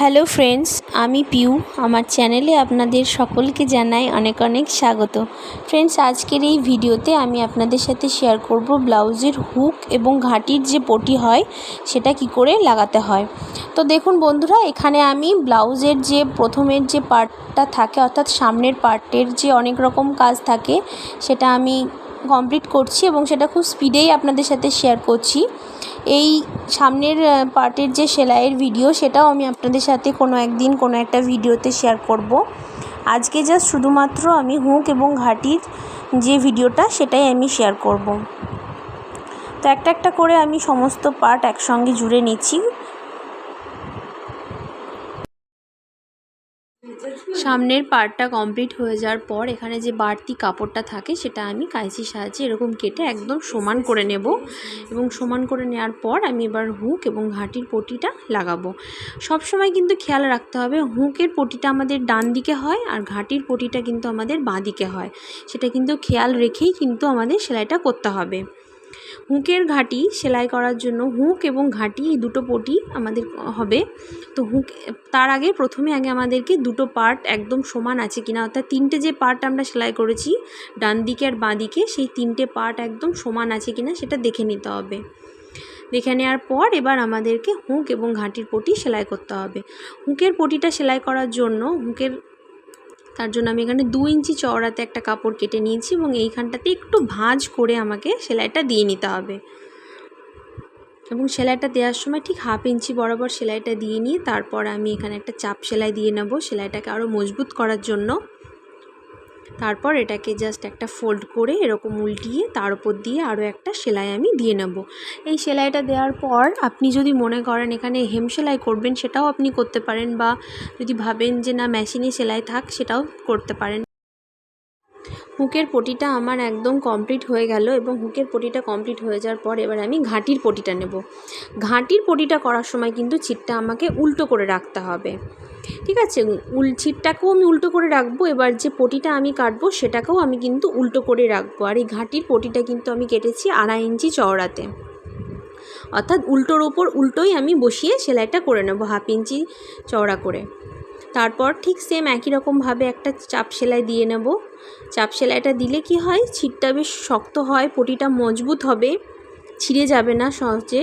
Hello friends, আমি পিউ। আমার চ্যানেলে আপনাদের সকলকে জানাই অনেক অনেক স্বাগত। ফ্রেন্ডস, আজকের এই ভিডিওতে আমি আপনাদের সাথে শেয়ার করব ব্লাউজের হুক এবং ঘাটির যে পটি হয়, সেটা কি করে লাগাতে হয়। তো দেখুন বন্ধুরা, এখানে আমি ব্লাউজের যে প্রথমের যে পার্টটা থাকে, অর্থাৎ সামনের পার্টের যে অনেক রকম কাজ থাকে, সেটা আমি কমপ্লিট করছি এবং সেটা খুব স্পিডেই আপনাদের সাথে শেয়ার করছি। এই সামনের পার্টের যে সেলাইয়ের ভিডিও সেটাও আমি আপনাদের সাথে কোনো একদিন কোনো একটা ভিডিওতে শেয়ার করব। আজকে জাস্ট শুধুমাত্র আমি হুক এবং ঘাটির যে ভিডিওটা সেটাই আমি শেয়ার করব। তো একটা একটা করে আমি সমস্ত পার্ট একসঙ্গে জুড়ে নিচ্ছি। সামনের পার্টটা কমপ্লিট হয়ে যাওয়ার পর এখানে যে বাড়তি কাপড়টা থাকে সেটা আমি কাঁচির সাহায্যে এরকম কেটে একদম সমান করে নেব। এবং সমান করে নেওয়ার পর আমি এবার হুক এবং ঘাটির পটিটা লাগাবো। সব সময় কিন্তু খেয়াল রাখতে হবে, হুকের পটিটা আমাদের ডান দিকে হয় আর ঘাটির পটিটা কিন্তু আমাদের বাঁ দিকে হয়। সেটা কিন্তু খেয়াল রেখেই কিন্তু আমাদের সেলাইটা করতে হবে। হুঁকের ঘাটি সেলাই করার জন্য হুঁক এবং ঘাটি এই দুটো পটি আমাদের হবে। তো হুঁক, তার আগে প্রথমে আগে আমাদেরকে দুটো পার্ট একদম সমান আছে কিনা, অর্থাৎ তিনটে যে পার্ট আমরা সেলাই করেছি, ডান দিকে আর বাঁ দিকে, সেই তিনটে পার্ট একদম সমান আছে কিনা সেটা দেখে নিতে হবে। দেখে নেওয়ার পর এবার আমাদেরকে হুঁক এবং ঘাঁটির পটি সেলাই করতে হবে। হুঁকের পটিটা সেলাই করার জন্য, হুঁকের তার জন্য আমি এখানে দু ইঞ্চি চওড়াতে একটা কাপড় কেটে নিয়েছি এবং এইখানটাতে একটু ভাঁজ করে আমাকে সেলাইটা দিয়ে নিতে হবে। এবং সেলাইটা দেওয়ার সময় ঠিক হাফ ইঞ্চি বরাবর সেলাইটা দিয়ে নিয়ে তারপর আমি এখানে একটা চাপ সেলাই দিয়ে নেব। সেলাইটাকে আরও মজবুত করার জন্য তারপর এটাকে জাস্ট একটা ফোল্ড করে এরকম উল্টিয়ে তার উপর দিয়ে আরও একটা সেলাই আমি দিয়ে নেব। এই সেলাইটা দেওয়ার পর আপনি যদি মনে করেন এখানে হেম সেলাই করবেন সেটাও আপনি করতে পারেন বা যদি ভাবেন যে না মেশিনে সেলাই থাক সেটাও করতে পারেন। হুকের পটিটা আমার একদম কমপ্লিট হয়ে গেল এবং হুকের পটিটা কমপ্লিট হয়ে যাওয়ার পর এবার আমি ঘাঁটির পটিটা নেব। ঘাঁটির পটিটা করার সময় কিন্তু ছিটটা আমাকে উল্টো করে রাখতে হবে। ঠিক আছে? উল, ছিটটাকেও আমি উল্টো করে রাখব, এবার যে পটিটা আমি কাটবো সেটাকেও আমি কিন্তু উল্টো করে রাখব। আর এই ঘাঁটির পটিটা কিন্তু আমি কেটেছি আড়াই ইঞ্চি চওড়াতে। অর্থাৎ উল্টোর ওপর উল্টোই আমি বসিয়ে সেলাইটা করে নেব, হাফ ইঞ্চি চওড়া করে। তারপর ঠিক সেম একই রকমভাবে একটা চাপ সেলাই দিয়ে নেব। চাপ সেলাইটা দিলে কি হয়? ছিটটা বেশ শক্ত হয়, পটিটা মজবুত হবে, ছিঁড়ে যাবে না সহজে।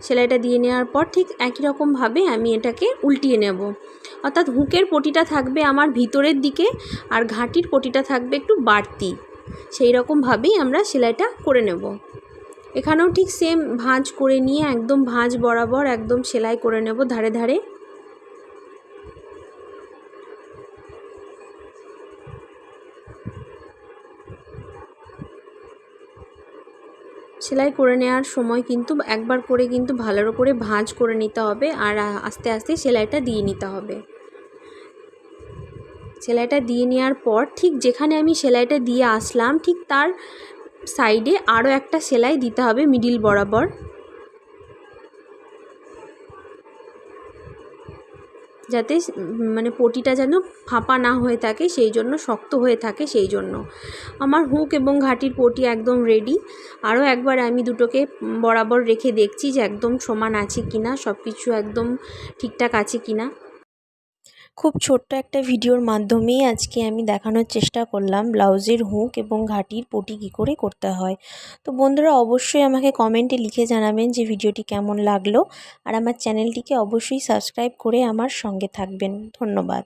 সেলাইটা দিয়ে নেওয়ার পর ঠিক একই রকমভাবে আমি এটাকে উল্টিয়ে নেব। অর্থাৎ হুকের পটিটা থাকবে আমার ভিতরের দিকে আর ঘাটির পটিটা থাকবে একটু বাড়তি। সেই রকমভাবেই আমরা সেলাইটা করে নেব। এখানেও ঠিক সেম ভাঁজ করে নিয়ে একদম ভাঁজ বরাবর একদম সেলাই করে নেব ধারে ধারে। সেলাই করে নেওয়ার সময় কিন্তু একবার করে কিন্তু ভালো করে ভাঁজ করে নিতে হবে আর আস্তে আস্তে সেলাইটা দিয়ে নিতে হবে। সেলাইটা দিয়ে নেওয়ার পর ঠিক যেখানে আমি সেলাইটা দিয়ে আসলাম ঠিক তার সাইডে আরও একটা সেলাই দিতে হবে মিডিল বরাবর। যাতে মানে পটিটা যেন ফাঁপা না হয়ে থাকে, সেই জন্য শক্ত হয়ে থাকে সেই জন্য। আমার হুক এবং ঘাটির পটি একদম রেডি আরও একবার আমি দুটোকে বরাবর রেখে দেখছি যে একদম সমান আছে কিনা সব কিছু একদম ঠিকঠাক আছে কি না খুব ছোট্ট একটা ভিডিওর মাধ্যমেই আজকে আমি দেখানোর চেষ্টা করলাম ব্লাউজের হুক এবং ঘাটির পটি কী করে করতে হয়। তো বন্ধুরা অবশ্যই আমাকে কমেন্টে লিখে জানাবেন যে ভিডিওটি কেমন লাগল। আর আমার চ্যানেলটিকে অবশ্যই সাবস্ক্রাইব করে আমার সঙ্গে থাকবেন। ধন্যবাদ।